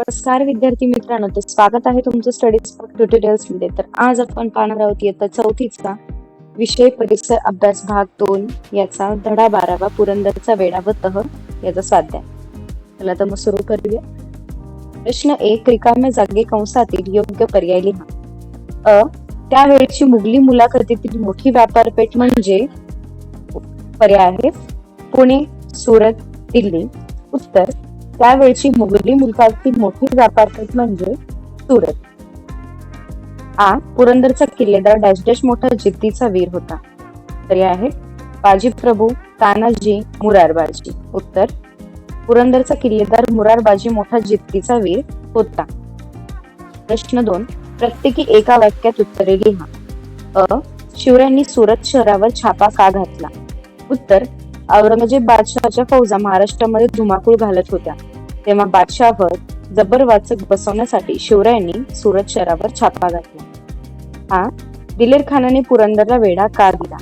नमस्कार विद्यार्थी मित्रांनो तर स्वागत आहे तुमचं स्टडीज ट्युटोरियल्समध्ये. तर आज आपण पाहणार आहोत इयत्ता चौथीचा विषय परिसर अभ्यास भाग दोन याचा धडा बारावा पुरंदरचा वेळा व तह याचा स्वाध्याय. चला तर मग सुरू करूया. प्रश्न एक रिकाम्या जागे कंसातील योग्य पर्याय लिहा. अ त्यावेळची मुघली मुलाखतीतील मोठी व्यापारपेठ म्हणजे पर्याय आहे पुणे सुरत दिल्ली. उत्तर त्यावेळची मुघली मुलकातील मोठी व्यापारपेठ म्हणजे सुरत आ पुरंदरचा किल्लेदार डॅश डॅश मोठा जिद्दीचा वीर होता. तरी आहे बाजीप्रभू तानाजी मुरारबाजी. उत्तर पुरंदरचा किल्लेदार मुरारबाजी मोठा जिद्दीचा वीर होता. प्रश्न दोन प्रत्येकी एका वाक्यात उत्तरे लिहा. अ शिवरायांनी सुरत शहरावर छापा का घातला? उत्तर औरंगजेब बादशहाच्या फौजा महाराष्ट्रामध्ये धुमाकूळ घालत होत्या. तेव्हा बादशहावर जबर वाचक बसवण्यासाठी शिवरायांनी सुरत शहरावर छापा घातला. हा दिलेर खानाने पुरंदरला वेढा का दिला?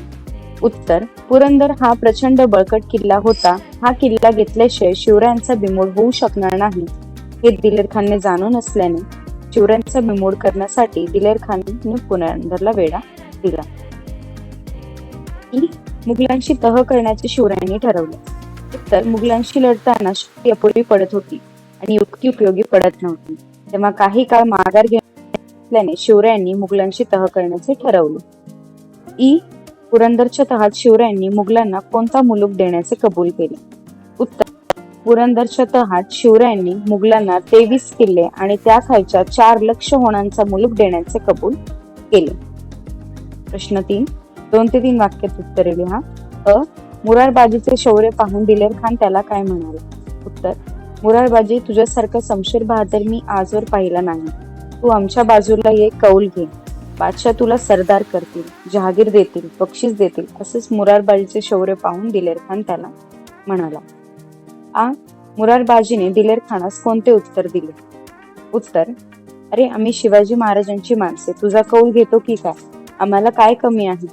उत्तर पुरंदर हा प्रचंड बळकट किल्ला होता. हा किल्ला घेतल्याशिवाय शिवरायांचा बिमोड होऊ शकणार नाही हे दिलेर खानने जाणून असल्याने शिवरायांचा बिमोड करण्यासाठी दिलेर खानने पुरंदरला वेढा दिला. मुघलांशी तह करण्याचे शिवरायांनी ठरवले. तर मुघलांशी लढताना शक्ती अपुरी पडत होती आणि युक्ती उपयोगी पडत नव्हती. तेव्हा काही काळ माघार घेतल्याने शिवरायांनी मुघलांशी तह करण्याचे ठरवले. ई. पुरंदरच्या तहात शिवरायांनी मुघलांना कोणता मुलूक देण्याचे कबूल केले? उत्तर. पुरंदरच्या तहात शिवरायांनी मुघलांना तेवीस किल्ले आणि त्या खालच्या चार लक्ष होणांचा मुलूक देण्याचे कबूल केले. प्रश्न तीन. दोन ते तीन वाक्यात उत्तरे लिहा अ मुरारबाजीचे शौर्य पाहून दिलेर खान त्याला काय म्हणाला? उत्तर मुरारबाजी तुझ्यासारखा समशेर बहादर मी आजवर पाहिला नाही. तू आमच्या बाजूला ये कौल घे. बादशाह तुला सरदार करतील जहागीर देतील बक्षीस देतील असेच मुरारबाजीचे शौर्य पाहून दिलेर खान त्याला म्हणाला. आ मुरारबाजीने दिलेर खानास कोणते उत्तर दिले? उत्तर अरे आम्ही शिवाजी महाराजांची माणसे तुझा कौल घेतो की काय? आम्हाला काय कमी आहे?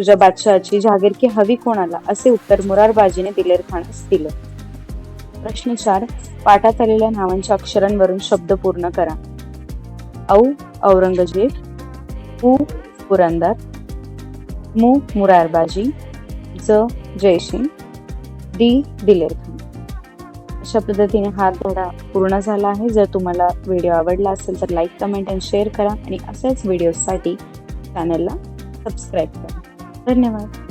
तुझ्या बादशहाची जागीरकी हवी कोणाला असे उत्तर मुरारबाजीने दिलेर खानास दिले. प्रश्न चार पाठात आलेल्या नावांच्या अक्षरांवरून शब्द पूर्ण करा. औ औरंगजेब. उ पुरंदर. मु मुरारबाजी. ज जयसिंग. डी दिलेर खान. अशा पद्धतीने हा धडा पूर्ण झाला आहे. जर तुम्हाला व्हिडिओ आवडला असेल तर लाईक कमेंट आणि शेअर करा आणि अशाच व्हिडिओसाठी चॅनलला सबस्क्राईब करा. धन्यवाद.